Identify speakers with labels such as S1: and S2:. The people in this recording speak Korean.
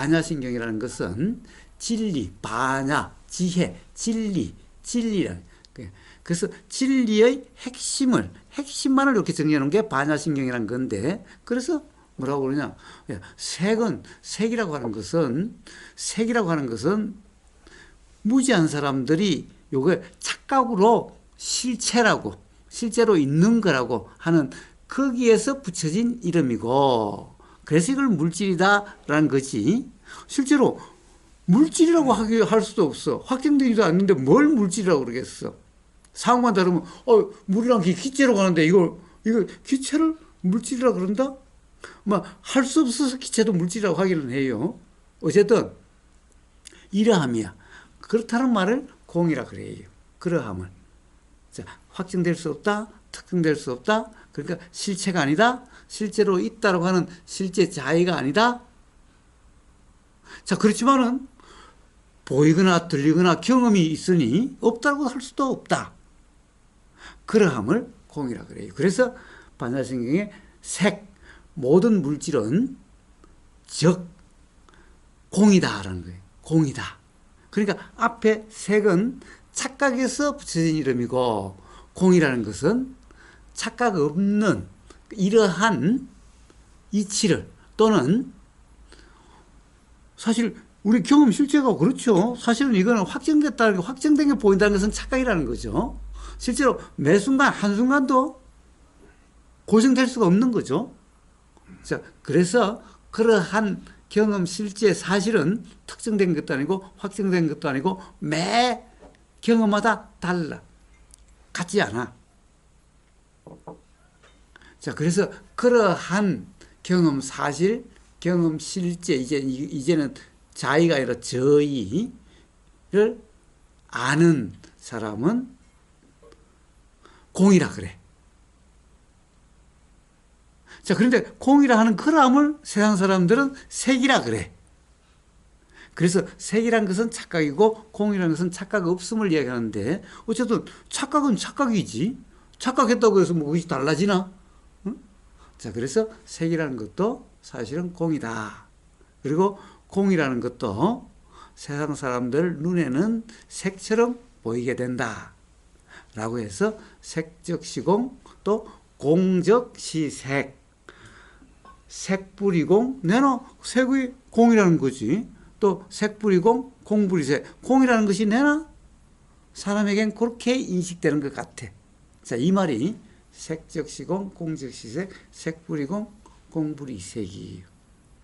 S1: 반야신경이라는 것은 진리, 반야, 지혜, 진리, 진리라는 거예요. 그래서 진리의 핵심을 핵심만을 이렇게 놓은 게 반야신경이라는 건데 그래서 뭐라고 그러냐? 예, 색은 색이라고 하는 것은 색이라고 하는 것은 무지한 사람들이 요걸 착각으로 실체라고 실제로 있는 거라고 하는 거기에서 붙여진 이름이고 이걸 물질이다라는 거지. 실제로 물질이라고 하기 할 수도 없어. 확정되지도 않는데 뭘 물질이라고 그러겠어? 상황만 다르면 어 물이랑 기, 기체로 가는데 이걸 이거 기체를 물질이라고 그런다? 뭐할수 없어서 기체도 물질이라고 하기는 해요. 어쨌든 이러함이야. 그렇다는 말을 공이라 그래요. 그러함을. 자, 확증될 수 없다, 특정될 수 없다. 그러니까 실체가 아니다, 실제로 있다라고 하는 실제 자의가 아니다. 자, 그렇지만은 보이거나 들리거나 경험이 있으니 없다고 할 수도 없다. 그러함을 공이라 그래요. 그래서 반야신경의 색, 모든 물질은 적, 공이다라는 거예요. 공이다. 그러니까 앞에 색은 착각에서 붙여진 이름이고 공이라는 것은 착각 없는 이러한 이치를 또는 사실 우리 경험 실제가 그렇죠. 사실은 이거는 확정됐다는 게 확정된 게 보인다는 것은 착각이라는 거죠. 실제로 매 순간 한 순간도 고정될 수가 없는 거죠. 자, 그래서 그러한 경험 실제 사실은 특정된 것도 아니고 확정된 것도 아니고 매 경험마다 달라. 같지 않아. 자, 그래서 그러한 경험 사실, 경험 실제 이제 이제는 자의가 아니라 저의를 아는 사람은 공이라 그래. 자, 그런데 공이라 하는 그람을 세상 사람들은 색이라 그래. 그래서 색이란 것은 착각이고 공이라는 것은 착각 없음을 이야기하는데 어쨌든 착각은 착각이지. 착각했다고 해서 뭐 그것이 달라지나? 응? 자, 그래서 색이라는 것도 사실은 공이다. 그리고 공이라는 것도 세상 사람들 눈에는 색처럼 보이게 된다. 라고 해서 색적 시공 또 공적 시색 색뿌리공 내나 색의 공이라는 거지 또 색뿌리공 공부리색 공이라는 것이 내나 사람에겐 그렇게 인식되는 것 같아. 자 이 말이 색적 시공 공적 시색 색뿌리공 공부리색이에요